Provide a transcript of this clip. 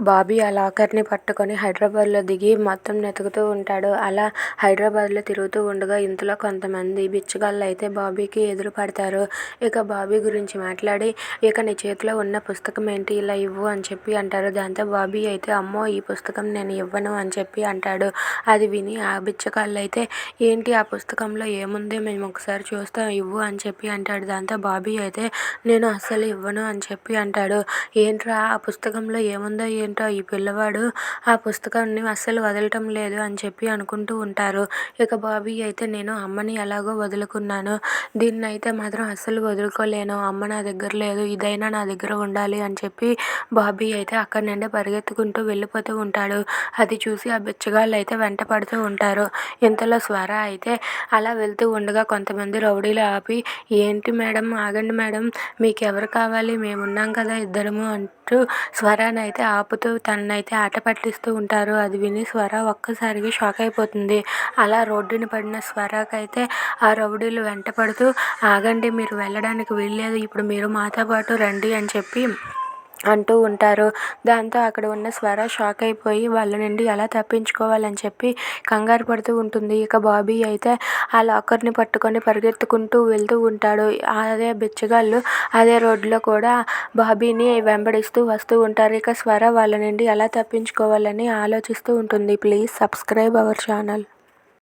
బాబీ ఆ లాకర్ని పట్టుకొని హైదరాబాద్లో దిగి మొత్తం వెతుకుతూ ఉంటాడు. అలా హైదరాబాద్లో తిరుగుతూ ఉండగా ఇంతలో కొంతమంది బిచ్చగాళ్ళు అయితే బాబీకి ఎదురు పడతారు. ఇక బాబీ గురించి మాట్లాడి ఇక నీ చేతిలో ఉన్న పుస్తకం ఏంటి? ఇలా ఇవ్వు అని చెప్పి అంటారు. దాంతో బాబీ అయితే అమ్మో ఈ పుస్తకం నేను ఇవ్వను అని చెప్పి అంటాడు. అది విని ఆ బిచ్చగాళ్ళు అయితే ఏంటి ఆ పుస్తకంలో ఏముంది? మేము ఒకసారి చూస్తాం ఇవ్వు అని చెప్పి అంటాడు. దాంతో బాబీ అయితే నేను అస్సలు ఇవ్వను అని చెప్పి అంటాడు. ఏంట్రా? ఆ పుస్తకంలో ఏముందో ఏంటో ఈ పిల్లవాడు ఆ పుస్తకాన్ని అస్సలు వదలటం లేదు అని చెప్పి అనుకుంటూ ఉంటారు. ఇక బాబీ అయితే నేను అమ్మని ఎలాగో వదులుకున్నాను. దీన్ని అయితే మాత్రం అస్సలు వదులుకోలేను. అమ్మ నా దగ్గర లేదు. ఇదైనా నా దగ్గర ఉండాలి అని చెప్పి బాబీ అయితే అక్కడి నుండి పరిగెత్తుకుంటూ వెళ్ళిపోతూ ఉంటాడు. అది చూసి ఆ బిచ్చగాళ్ళు అయితే వెంట పడుతూ ఉంటారు. ఇంతలో స్వర అయితే అలా వెళ్తూ ఉండగా కొంతమంది రౌడీలు ఆపి ఏంటి మేడం? ఆగండి మేడం. మీకు ఎవరు కావాలి? మేము ఉన్నాం కదా ఇద్దరము అంటూ స్వరాన్ని అయితే ఆపుతూ తననైతే ఆట పట్టిస్తూ ఉంటారు. అది విని స్వర ఒక్కసారిగా షాక్ అయిపోతుంది. అలా రోడ్డున పడిన స్వరకైతే ఆ రౌడీలు వెంట పడుతూ ఆగండి మీరు వెళ్ళడానికి వీల్లేదు. ఇప్పుడు మీరు మాతో పాటు రండి అని చెప్పి అంటూ ఉంటారు. దాంతో అక్కడ ఉన్న స్వర షాక్ అయిపోయి వాళ్ళ నుండి ఎలా తప్పించుకోవాలని చెప్పి కంగారు పడుతూ ఉంటుంది. ఇక బాబీ అయితే ఆ లాకర్ని పట్టుకొని పరిగెత్తుకుంటూ వెళ్తూ ఉంటాడు. అదే బిచ్చగాళ్ళు అదే రోడ్లో కూడా బాబీని వెంబడిస్తూ వస్తూ ఉంటారు. ఇక స్వర వాళ్ళ నుండి ఎలా తప్పించుకోవాలని ఆలోచిస్తూ ఉంటుంది. Please subscribe our channel.